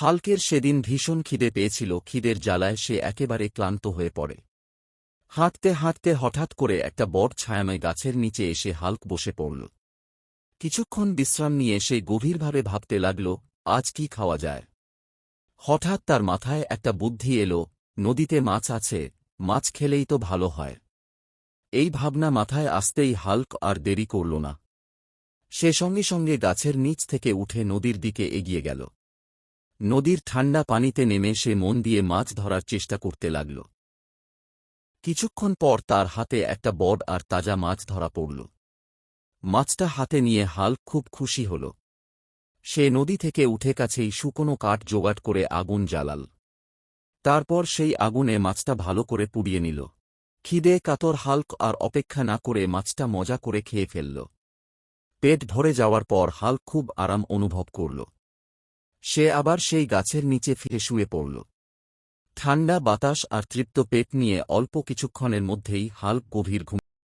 হালকের সেদিন ভীষণ খিদে পেয়েছিল, খিদের জ্বালায় সে একেবারে ক্লান্ত হয়ে পড়ে। হাঁটতে হাঁটতে হঠাৎ করে একটা বট ছায়াময় গাছের নিচে এসে হাল্ক বসে পড়ল। কিছুক্ষণ বিশ্রাম নিয়ে সে গভীরভাবে ভাবতে লাগল, আজ কি খাওয়া যায়? হঠাৎ তার মাথায় একটা বুদ্ধি এলো, নদীতে মাছ আছে, মাছ খেলেই তো ভালো হয়। এই ভাবনা মাথায় আসতেই হাল্ক আর দেরি করল না। সে সঙ্গে সঙ্গে গাছের নিচ থেকে উঠে নদীর দিকে এগিয়ে গেল। নদীর ঠান্ডা পানিতে নেমে সে মন দিয়ে মাছ ধরার চেষ্টা করতে লাগল। কিছুক্ষণ পর তার হাতে একটা বড আর তাজা মাছ ধরা পড়ল। মাছটা হাতে নিয়ে হাল্ক খুব খুশি হল। সে নদী থেকে উঠে কাছেই শুকনো কাঠ জোগাড় করে আগুন জ্বালাল। তারপর সেই আগুনে মাছটা ভালো করে পুড়িয়ে নিল। খিদে, কাতর, হাল্ক আর অপেক্ষা না করে মাছটা মজা করে খেয়ে ফেলল। পেট ভরে যাওয়ার পর হাল্ক খুব আরাম অনুভব করল। সে আবার সেই গাছের নিচে ফিরে শুয়ে পড়ল। ঠান্ডা বাতাস আর তৃপ্ত পেট নিয়ে অল্প কিছুক্ষণের মধ্যেই হাল গভীর ঘুম